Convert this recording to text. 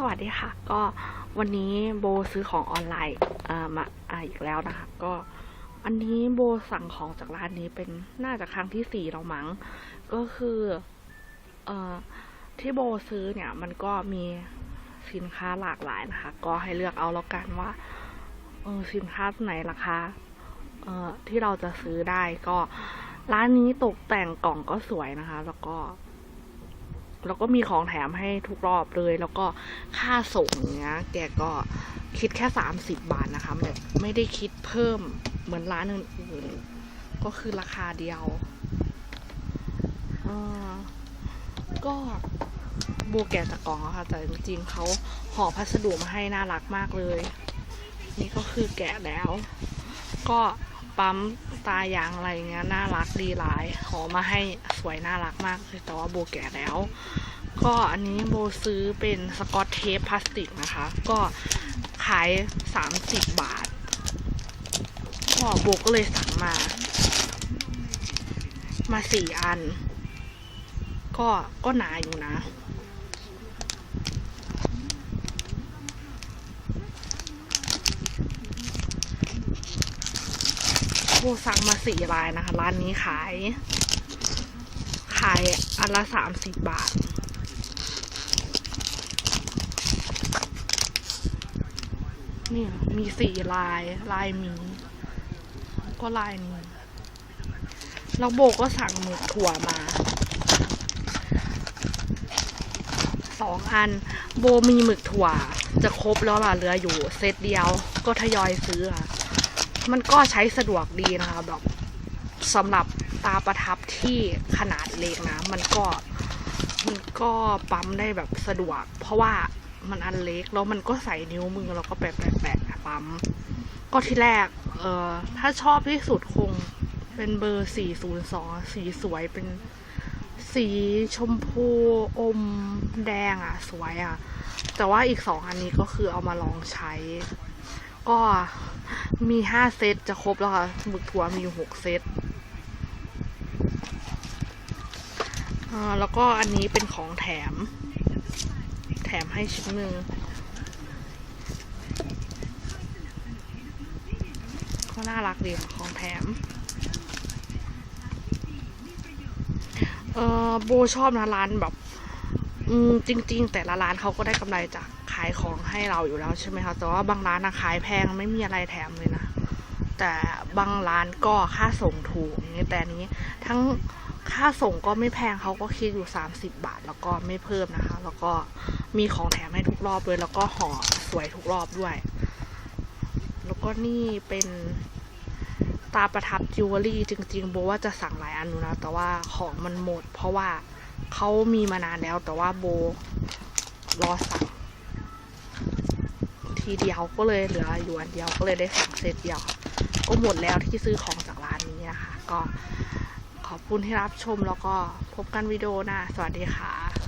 สวัสดีค่ะ ก็วันนี้โบซื้อของออนไลน์มาอ่าอีกแล้วนะคะ ก็อันนี้โบสั่งของจากร้านนี้เป็นน่าจะครั้งที่สี่แล้วมั้ง ก็คือเอ่อที่โบซื้อเนี่ย มันก็มีสินค้าหลากหลายนะคะ ก็ให้เลือกเอาแล้วกันว่าเออสินค้าไหนราคาเอ่อที่เราจะซื้อได้ก็ร้านนี้ตกแต่งกล่องก็สวยนะคะ แล้วก็ แล้วก็มีของแถมให้ทุกรอบเลย แล้วก็ค่าส่งเนี้ยแกก็คิดแค่สามสิบบาทนะคะแบบไม่ได้คิดเพิ่มเหมือนร้านอื่นๆก็คือราคาเดียวก็โบแกะจากกล่องค่ะแต่จริงๆเขาห่อพัสดุมาให้น่ารักมากเลย นี่ก็คือแกะแล้ว ก็ ปั๊มตายางอะไรเงี้ยน่ารักดีหลาย ขอมาให้สวยน่ารักมากเลยแต่ว่าโบแกะแล้ว ก็อันนี้โบซื้อเป็นสกอตเทปพลาสติกนะคะ ก็ขาย 30 บาทก็โบก็เลยสั่งมา มาสี่อัน ก็ก็หนาอยู่นะ โบสั่งมาสี่ลายนะคะ ร้านนี้ขาย ขายอันละสามสิบบาทเนี่ยมีสี่ลาย ลายมี ก็ลายนี้แล้วโบก็สั่งหมึกถั่วมาสองอัน โบมีหมึกถั่ว จะครบแล้วล่ะเหลืออยู่เซตเดียวก็ทยอยซื้อค่ะ มันก็ใช้สะดวกดีนะคะแบบสำหรับตาประทับที่ขนาดเล็กนะ มันก็มันก็ปั๊มได้แบบสะดวก เพราะว่ามันอันเล็กแล้วมันก็ใส่นิ้วมือแล้วก็แปะแปะแปะปั๊มก็ที่แรกเออถ้าชอบที่สุดคงเป็นเบอร์ 402 สีสวยเป็นสีชมพูอมแดงอะ สวยอะ แต่ว่าอีกสองอันนี้ก็คือเอามาลองใช้ ก็มีห้าเซตจะครบแล้วค่ะหมึกถั่วมีอยู่หกเซตแล้วก็อันนี้เป็นของแถม แถมให้ชิ้นหนึ่งก็น่ารักดีของแถม เออโบชอบนะร้านแบบ อืมจริง ๆ แต่ละร้านเขาก็ได้กำไรจาก ขายของให้เราอยู่แล้วใช่ไหมคะ แต่ว่าบางร้านนะขายแพงไม่มีอะไรแถมเลยนะ แต่บางร้านก็ค่าส่งถูกอย่แต่นนี้ทั้งค่าส่งก็ไม่แพงเขาก็คิดอยู่ 30 บาท แล้วก็ไม่เพิ่มนะคะ แล้วก็มีของแถมให้ทุกรอบเลยแล้วก็ห่อสวยทุกรอบด้วย แล้วก็นี่เป็นตาประทับจิวเวลรี่จริงๆโบว่าจะสั่งหลายอันอยู่นะแต่ว่าของมันหมด เพราะว่าเขามีมานานแล้วแต่ว่าโบรอสั่ง ทีเดียวก็เลยเหลืออยู่อันเดียวก็เลยได้สั่งเซตเดียว ก็หมดแล้วที่ซื้อของจากร้านนี้นะคะ ก็ขอบคุณที่รับชมแล้วก็พบกันวิดีโอหน้าสวัสดีค่ะ